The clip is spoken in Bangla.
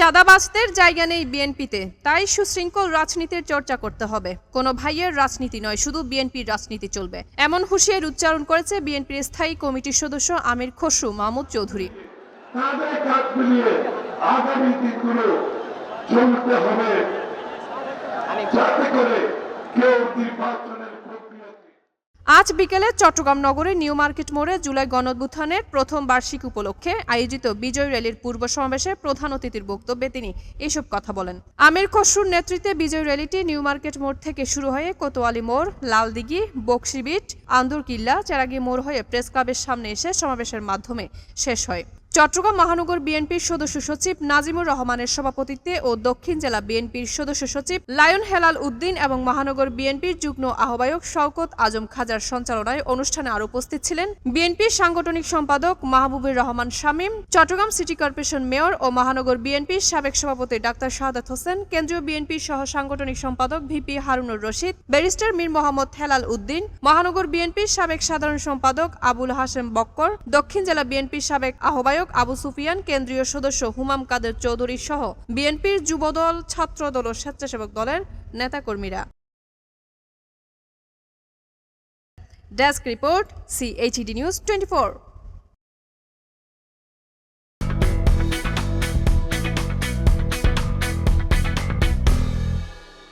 চাঁদাবাজদের জায়গা নেই বিএনপিতে, তাই সুশৃঙ্খল রাজনীতির চর্চা করতে হবে। কোনো ভাইয়ের রাজনীতি নয়, শুধু বিএনপির রাজনীতি চলবে। এমন হুঁশিয়ার উচ্চারণ করেছে বিএনপির স্থায়ী কমিটির সদস্য আমির খসরু মাহমুদ চৌধুরী। চলতে হবে। যাতে করে কেউ নির্বাচনের আজ বিকেলে চট্টগ্রাম নগরের নিউ মার্কেট মোড়ে জুলাই গণঅভ্যুত্থানের প্রথম বার্ষিক উপলক্ষে আয়োজিত বিজয় র্যালির পূর্ব সমাবেশে প্রধান অতিথির বক্তব্যে তিনি এসব কথা বলেন। আমির খসরুর নেতৃত্বে বিজয় র্যালিটি নিউ মার্কেট মোড় থেকে শুরু হয়ে কোতোয়ালি মোড়, লালদিঘি, বক্সিবিট, আন্দুরকিল্লা, চেরাগি মোড় হয়ে প্রেস ক্লাবের সামনে এসে সমাবেশের মাধ্যমে শেষ হয়। চট্টগ্রাম মহানগর বিএনপির সদস্য সচিব নাজিমুর রহমানের সভাপতিত্বে ও দক্ষিণ জেলা বিএনপির সদস্য সচিব লায়ন হেলাল উদ্দিন এবং মহানগর বিএনপির যুগ্ম আহ্বায়ক শওকত আজম খাজার সঞ্চালনায় অনুষ্ঠানে আর উপস্থিত ছিলেন বিএনপির সাংগঠনিক সম্পাদক Mahbubur Rahman Shamim, Chattogram city corporation mayor ও মহানগর বিএনপির সাবেক সভাপতি ডাক্তার শাহাদাত হোসেন, কেন্দ্রীয় বিএনপির সহ সাংগঠনিক সম্পাদক ভিপি হারুনুর রশিদ, ব্যারিস্টার মীর মোহাম্মদ হেলাল উদ্দিন, মহানগর বিএনপির সাবেক সাধারণ সম্পাদক আবুল হাসেম বক্কর, দক্ষিণ জেলা বিএনপির সাবেক আহ্বায়ক আবু সুফিয়ান, কেন্দ্রীয় সদস্য হুমাম কাদের চৌধুরী সহ বিএনপির যুবদল, ছাত্রদল ও স্বেচ্ছাসেবক দলের নেতাকর্মীরা। Desk report CHD news twenty